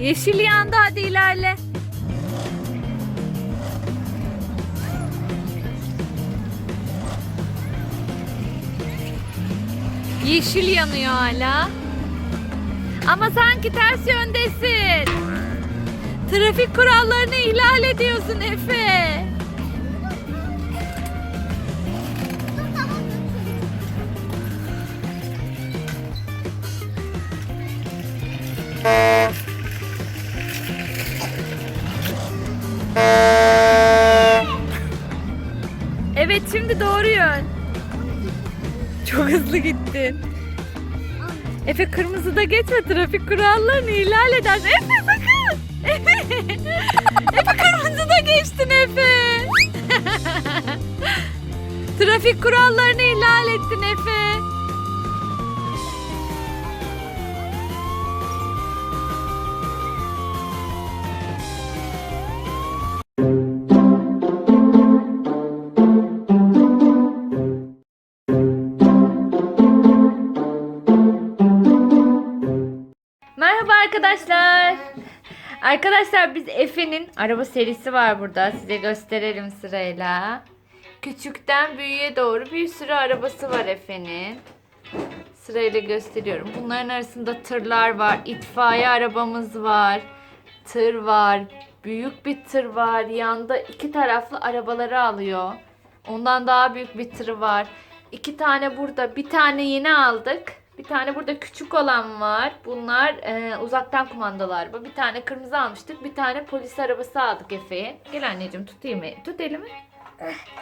Yeşil yandı hadi ilerle. Yeşil yanıyor hala. Ama sanki ters yöndesin. Trafik kurallarını ihlal ediyorsun Efe. Yön. Çok hızlı gittin. Efe kırmızıda geçme trafik kurallarını ihlal eder. Efe sakın. Efe. Efe kırmızıda geçtin Efe. trafik kurallarını ihlal ettin Efe. Arkadaşlar. Arkadaşlar biz Efe'nin araba serisi var burada. Size gösterelim sırayla. Küçükten büyüğe doğru bir sürü arabası var Efe'nin. Sırayla gösteriyorum. Bunların arasında tırlar var. itfaiye arabamız var. Tır var. Büyük bir tır var. Yanda iki taraflı arabaları alıyor. Ondan daha büyük bir tırı var. İki tane burada. Bir tane yeni aldık. Bir tane burada küçük olan var. Bunlar e, uzaktan kumandalı araba. Bir tane kırmızı almıştık. Bir tane polis arabası aldık Efe'ye. Gel anneciğim tutayım. Tut elimi.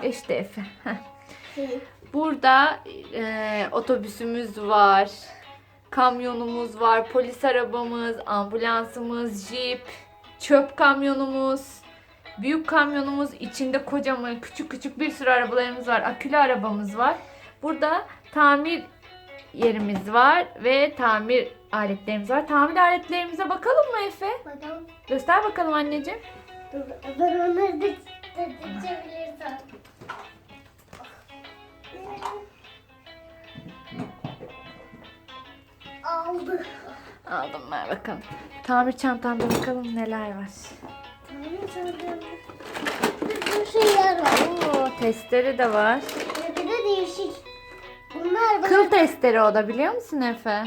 İşte Efe. Burada e, otobüsümüz var. Kamyonumuz var. Polis arabamız, ambulansımız, jip, çöp kamyonumuz, büyük kamyonumuz, içinde kocaman küçük küçük bir sürü arabalarımız var. Akülü arabamız var. Burada tamir yerimiz var ve tamir aletlerimiz var. Tamir aletlerimize bakalım mı Efe? Bakalım. Göster bakalım anneciğim. Dur, ben onları da da çevirirsem. Aldı. Aldım ben bakalım. Tamir çantamda bakalım neler var. Tamam sanırım. Bir sürü şeyler var. Oo, testere de var. Kıl testere o da biliyor musun Efe?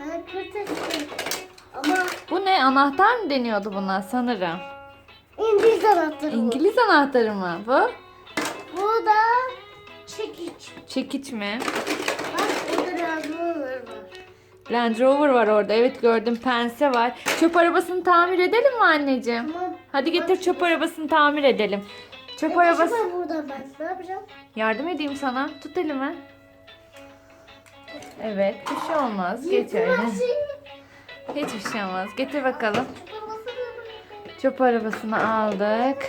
bana kırtasiye. Ama Bu ne? Anahtar mı deniyordu buna sanırım? İngiliz anahtarı bu. İngiliz anahtarı mı bu? Bu da çekiç. Çekiç mi? Bak burada yazmalar var. Land Rover var orada. Evet gördüm. Pense var. Çöp arabasını tamir edelim mi anneciğim? Ama Hadi getir çöp arabasını tamir edelim. Çöp arabası. buradan ben. Ne yapacağım? Yardım edeyim sana. Tut elimi. Evet. Bir şey olmaz. Geç öyle. şey. Hiçbir şey olmaz. Getir bakalım. Çöp arabasını aldık.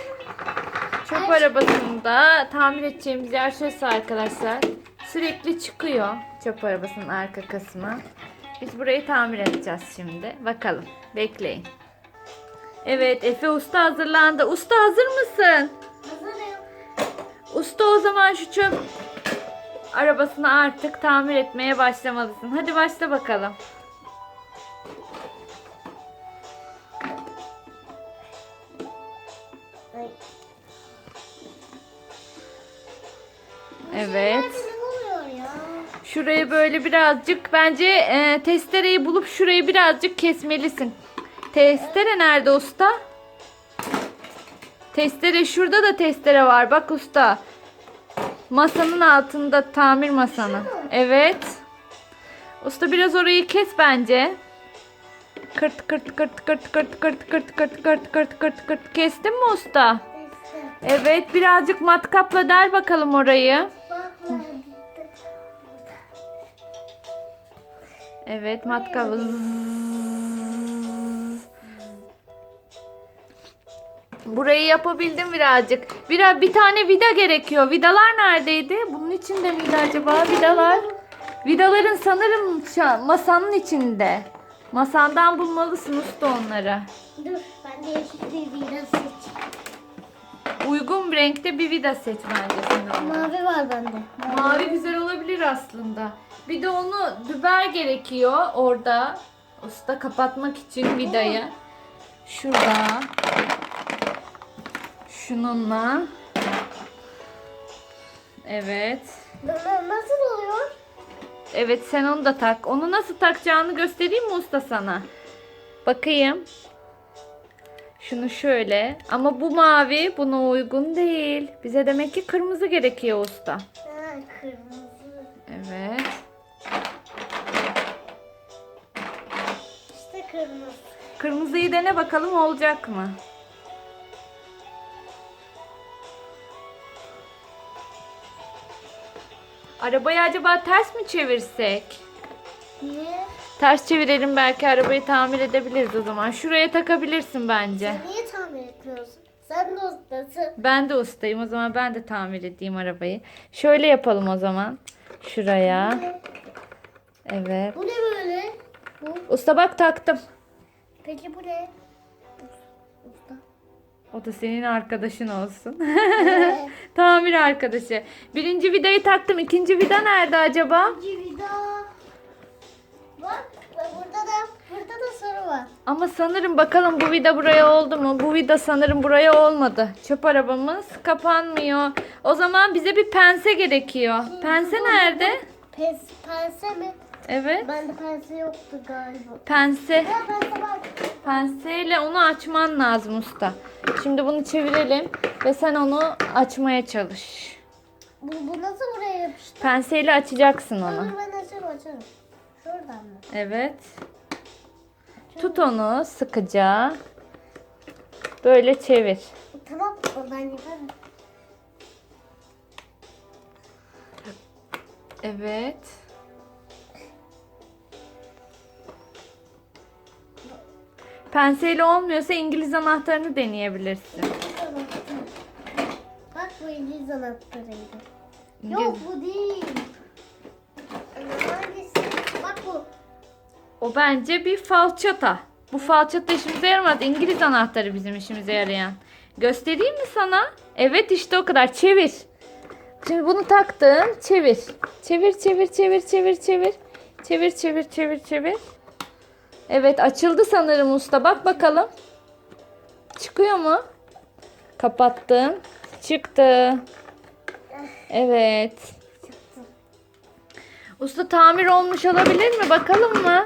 Çöp arabasını da tamir edeceğimiz yer şurası arkadaşlar. Sürekli çıkıyor çöp arabasının arka kısmı. Biz burayı tamir edeceğiz şimdi. Bakalım. Bekleyin. Evet Efe Usta hazırlandı. Usta hazır mısın? Hazırım. Usta o zaman şu çöp arabasını artık tamir etmeye başlamalısın. Hadi başla bakalım. Evet. Şurayı böyle birazcık bence e, testereyi bulup şurayı birazcık kesmelisin. Testere nerede usta? Testere şurada da testere var bak usta. Masanın altında tamir masanı. Evet. Usta biraz orayı kes bence. Kırt kırt kırt kırt kırt kırt kırt kırt kırt kırt kırt kırt kestin mi usta? Evet birazcık matkapla del bakalım orayı. Evet matkap. Burayı yapabildim birazcık. Biraz bir tane vida gerekiyor. Vidalar neredeydi? Bunun içinde miydi acaba vidalar? Vidaların sanırım masanın içinde. Masandan bulmalısın usta onları. Dur ben de yeşil bir vida seç. Uygun bir renkte bir vida seç bence sen ona. Mavi var bende. Mavi güzel olabilir aslında. Bir de onu düber gerekiyor orada. Usta kapatmak için vidayı şurada şununla Evet. Na- Nasıl oluyor? Evet sen onu da tak. Onu nasıl takacağını göstereyim mi usta sana? Bakayım. Şunu şöyle. Ama bu mavi buna uygun değil. Bize demek ki kırmızı gerekiyor usta. Ha, kırmızı. Evet. İşte kırmızı. Kırmızıyı dene bakalım olacak mı? Arabayı acaba ters mi çevirsek? Niye? Ters çevirelim belki arabayı tamir edebiliriz o zaman. Şuraya takabilirsin bence. Sen niye tamir etmiyorsun? Sen de ustasın. Ben de ustayım o zaman ben de tamir edeyim arabayı. Şöyle yapalım o zaman. Şuraya. Evet. Bu ne böyle? Bu. Usta bak taktım. Peki bu ne? O da senin arkadaşın olsun. Tamir arkadaşı. Birinci vidayı taktım. İkinci vida nerede acaba? İkinci vida. Bak burada da burada da soru var. Ama sanırım bakalım bu vida buraya oldu mu? Bu vida sanırım buraya olmadı. Çöp arabamız kapanmıyor. O zaman bize bir pense gerekiyor. Pense nerede? Pes, pense mi? Evet. Bende pense yoktu galiba. Pense. Ha pense var. Penseyle onu açman lazım usta. Şimdi bunu çevirelim ve sen onu açmaya çalış. Bu, bu nasıl buraya yapıştı? Penseyle açacaksın onu. Dur ben açarım açarım. Şuradan mı? Evet. Tut onu sıkıca. Böyle çevir. Tamam ben yaparım. Evet. Penseyle olmuyorsa İngiliz anahtarını deneyebilirsin. Bak bu İngiliz anahtarıydı. İngiliz- Yok bu değil. Hangisi? Bak bu. O bence bir falçata. Bu falçata işimize yaramaz. İngiliz anahtarı bizim işimize yarayan. Göstereyim mi sana? Evet işte o kadar. Çevir. Şimdi bunu taktın. Çevir. Çevir çevir çevir çevir çevir. Çevir çevir çevir çevir. Evet açıldı sanırım usta. Bak bakalım. Çıkıyor mu? Kapattım. Çıktı. Evet. Usta tamir olmuş olabilir mi? Bakalım mı?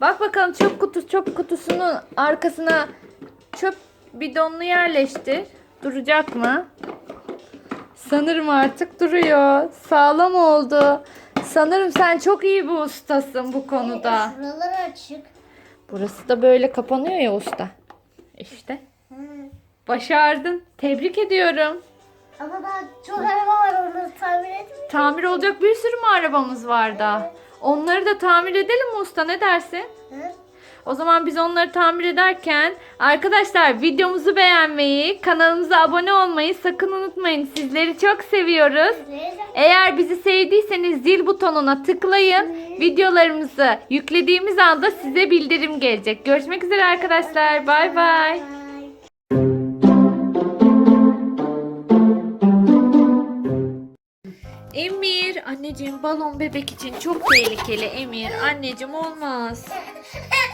Bak bakalım çöp kutusu çöp kutusunun arkasına çöp bidonunu yerleştir. Duracak mı? Sanırım artık duruyor. Sağlam oldu. Sanırım sen çok iyi bir ustasın bu konuda. Şuraları açık. Burası da böyle kapanıyor ya usta. İşte. Başardın. Tebrik ediyorum. Ama daha çok araba var onları tamir etmiyor. Tamir olacak bir sürü mü arabamız var daha? Onları da tamir edelim mi usta? Ne dersin? Hı? O zaman biz onları tamir ederken arkadaşlar videomuzu beğenmeyi, kanalımıza abone olmayı sakın unutmayın. Sizleri çok seviyoruz. Eğer bizi sevdiyseniz zil butonuna tıklayın. Videolarımızı yüklediğimiz anda size bildirim gelecek. Görüşmek üzere arkadaşlar. Bay bay. Emir, anneciğim balon bebek için çok tehlikeli. Emir, anneciğim olmaz.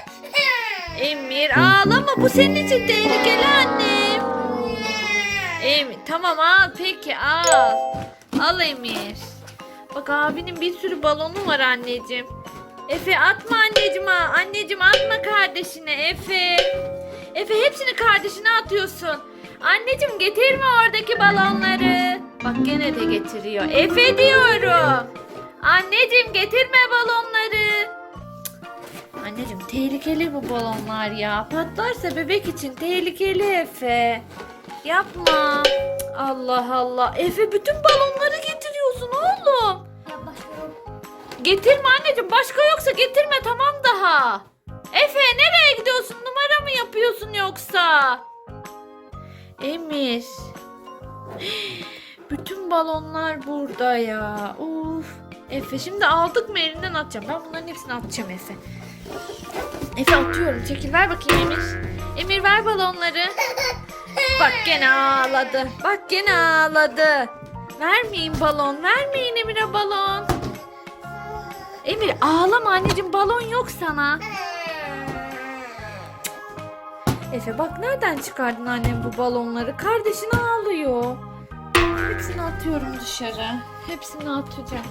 Emir ağlama bu senin için tehlikeli annem. Emir tamam al peki al. Al Emir. Bak abinin bir sürü balonu var anneciğim. Efe atma anneciğim ha. Anneciğim atma kardeşine Efe. Efe hepsini kardeşine atıyorsun. Anneciğim getirme oradaki balonları. Bak gene de getiriyor. Efe diyorum. Anneciğim getirme balonları. Anneciğim tehlikeli bu balonlar ya. Patlarsa bebek için tehlikeli Efe. Yapma. Allah Allah. Efe bütün balonları getiriyorsun oğlum. Getirme anneciğim. Başka yoksa getirme tamam daha. Efe nereye gidiyorsun? Numara mı yapıyorsun yoksa? Emir. Bütün balonlar burada ya. Uf. Efe şimdi aldık mı elinden atacağım. Ben bunların hepsini atacağım Efe. Efe atıyorum. Çekil ver bakayım Emir. Emir ver balonları. Bak gene ağladı. Bak gene ağladı. Vermeyin balon. Vermeyin Emir'e balon. Emir ağlama anneciğim balon yok sana. Efe bak nereden çıkardın annem bu balonları? Kardeşin ağlıyor. Hepsini atıyorum dışarı. Hepsini atacağım.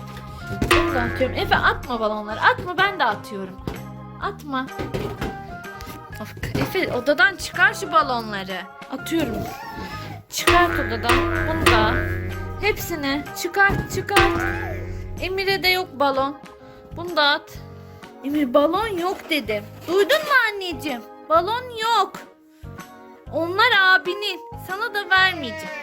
Bunu da atıyorum. Efe atma balonları. Atma ben de atıyorum. Atma. Of, Efe odadan çıkar şu balonları. Atıyorum. Çıkart odadan. Bunu da. Hepsini çıkart çıkart. Emir'e de yok balon. Bunu da at. Emir balon yok dedim. Duydun mu anneciğim? Balon yok. Onlar abinin. Sana da vermeyeceğim.